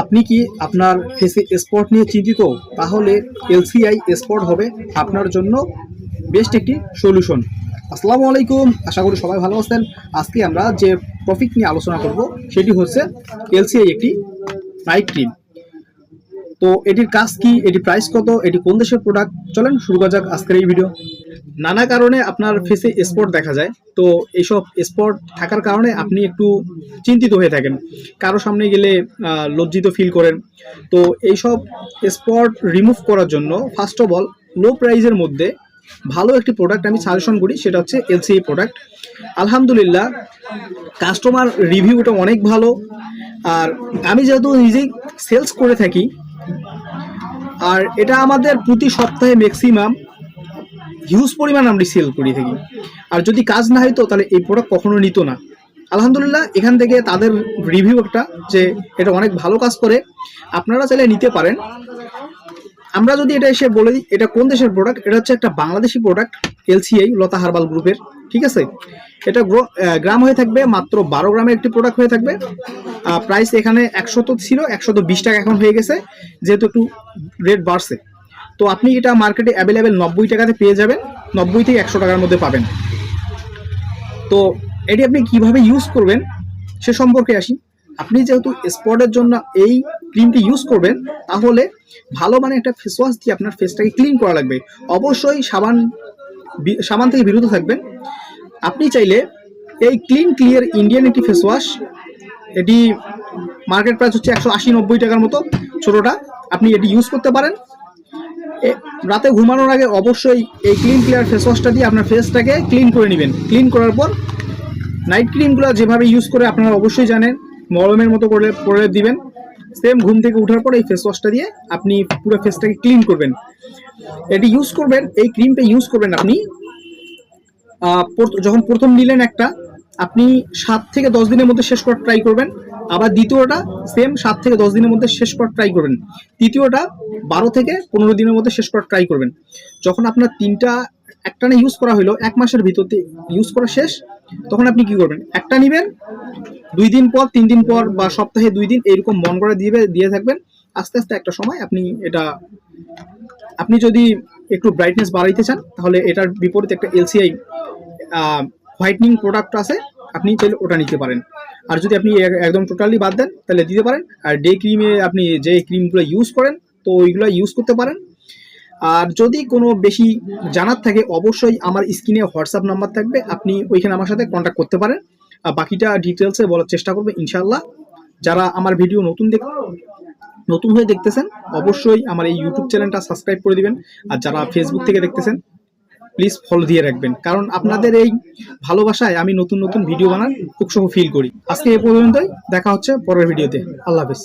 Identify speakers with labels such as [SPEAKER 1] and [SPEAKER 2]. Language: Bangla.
[SPEAKER 1] আপনি কি আপনার ফেসে স্পট নিয়ে চিন্তিত? তাহলে এলসিআই স্পট হবে আপনার জন্য বেস্ট একটি সলিউশন আসসালামু আলাইকুম, আশা করি সবাই ভালো আছেন। আজকে আমরা যে টপিক নিয়ে আলোচনা করব, সেটি হচ্ছে এলসিআই একটি নাইট ক্রিম তো এটির কাজ কি? এটি প্রাইস কত? এটি কোন দেশের প্রোডাক্ট চলেন শুরু করা যাক আজকের এই ভিডিও নানা কারণে আপনার ফেসে স্পট দেখা যায়। তো এইসব স্পট থাকার কারণে আপনি একটু চিন্তিত হয়ে থাকেন। কারও সামনে গেলে লজ্জিত ফিল করেন। তো এইসব স্পট রিমুভ করার জন্য ফার্স্ট অফ অল লো প্রাইজের মধ্যে ভালো একটি প্রোডাক্ট আমি সাজেশন করি সেটা হচ্ছে এলসিআই প্রোডাক্ট আলহামদুলিল্লাহ কাস্টমার রিভিউটা অনেক ভালো। আর আমি যেহেতু নিজেই সেলস করে থাকি আর এটা আমাদের প্রতি সপ্তাহে ম্যাক্সিমাম হিউজ পরিমাণ আমরা সেল করে থাকি আর যদি কাজ না হইতো, তাহলে এই প্রোডাক্ট কখনো নিত না। আলহামদুলিল্লাহ, এখান থেকে তাদের রিভিউ একটা যে এটা অনেক ভালো কাজ করে। আপনারা চাইলে নিতে পারেন। আমরা যদি এটা এসে বলে দিই, এটা কোন দেশের প্রোডাক্ট এটা হচ্ছে একটা Bangladeshi product LCI, Lata herbal গ্রুপের ঠিক আছে? এটা গ্রো- গ্রাম হয়ে থাকবে, মাত্র বারো গ্রামের একটি প্রোডাক্ট হয়ে থাকবে। প্রাইস এখানে একশো তো ছিল একশো তো বিশ টাকা এখন হয়ে গেছে, যেহেতু একটু রেট বাড়ছে। তো আপনি এটা মার্কেটে অ্যাভেলেবেল নব্বই টাকাতে পেয়ে যাবেন, নব্বই থেকে একশো টাকার মধ্যে পাবেন। তো এটি আপনি কীভাবে ইউজ করবেন সে সম্পর্কে আসি। আপনি যেহেতু স্পটের জন্য এই ক্রিমটি ইউজ করবেন, তাহলে ভালো মানে একটা ফেস ওয়াশ দিয়ে আপনার ফেসটাকে ক্লিন করা লাগবে। অবশ্যই সাবান সাবান থেকে বিরত থাকবেন। আপনি চাইলে এই ক্লিন ক্লিয়ার ইন্ডিয়ান একটি ফেস ওয়াশ এটি মার্কেট প্রাইস হচ্ছে একশো আশি নব্বই টাকার মতো, ছোটোটা। আপনি এটি ইউজ করতে পারেন। রাতে ঘুমানোর আগে অবশ্যই এই ক্লিন ক্লিয়ার ফেস ওয়াশটা দিয়ে আপনার ফেসটাকে ক্লিন করে নেবেন। ক্লিন করার পর নাইট ক্রিমগুলো যেভাবে ইউজ করে আপনারা অবশ্যই জানেন, মলমের মতো করে করে দিবেন। সেম ঘুম থেকে ওঠার পর এই ফেস ওয়াশটা দিয়ে আপনি পুরো ফেসটাকে ক্লিন করবেন। এটি ইউজ করবেন, এই ক্রিমটা ইউজ করবেন আপনি যখন প্রথম নিলেন একটা, আপনি সাত থেকে দশ দিনের মধ্যে শেষ করার ট্রাই করবেন। আবার দ্বিতীয়টা সেম সাত থেকে দশ দিনের মধ্যে শেষ করার ট্রাই করবেন। তৃতীয়টা বারো থেকে পনেরো দিনের মধ্যে শেষ করার ট্রাই করবেন। যখন আপনার তিনটা, একটানা ইউজ করা হলো এক মাসের ভিতরতে ইউজ করা শেষ, তখন আপনি কি করবেন? একটা নেবেন, দুই দিন পর, তিন দিন পর বা সপ্তাহে দুই দিন এরকম মন করে দিয়ে দিয়ে থাকবেন। আস্তে আস্তে একটা সময় আপনি এটা, আপনি যদি একটু ব্রাইটনেস বাড়াইতে চান, তাহলে এটার বিপরীতে একটা এলসিআই হোয়াইটনিং প্রোডাক্ট আছে, আপনি চাইলে ওটা নিতে পারেন। আর যদি আপনি এক- একদম টোটালি বাদ দেন, তাহলে দিতে পারেন। আর ডে ক্রিমে আপনি যে ক্রিমগুলো ইউজ করেন, তো ওইগুলো ইউজ করতে পারেন। আর যদি কোনো বেশি জানার থাকে, অবশ্যই আমার স্ক্রিনে হোয়াটসঅ্যাপ নাম্বার থাকবে। আপনি ওইখানে আমার সাথে কন্ট্যাক্ট করতে পারেন। আর বাকিটা ডিটেলসে বলার চেষ্টা করবে ইনশাল্লাহ যারা আমার ভিডিও নতুন দেখ নতুন হয়ে দেখতেছেন, অবশ্যই আমার এই ইউটিউব চ্যানেলটা সাবস্ক্রাইব করে দিবেন। আর যারা ফেসবুক থেকে দেখতেছেন প্লিজ ফলো দিয়ে রাখবেন। কারণ আপনাদের এই ভালোবাসায় আমি নতুন নতুন ভিডিও বানার খুব সহ ফিল করি। আজকে এ পর্যন্তই, দেখা হচ্ছে পরের ভিডিওতে আল্লাহ হাফেজ।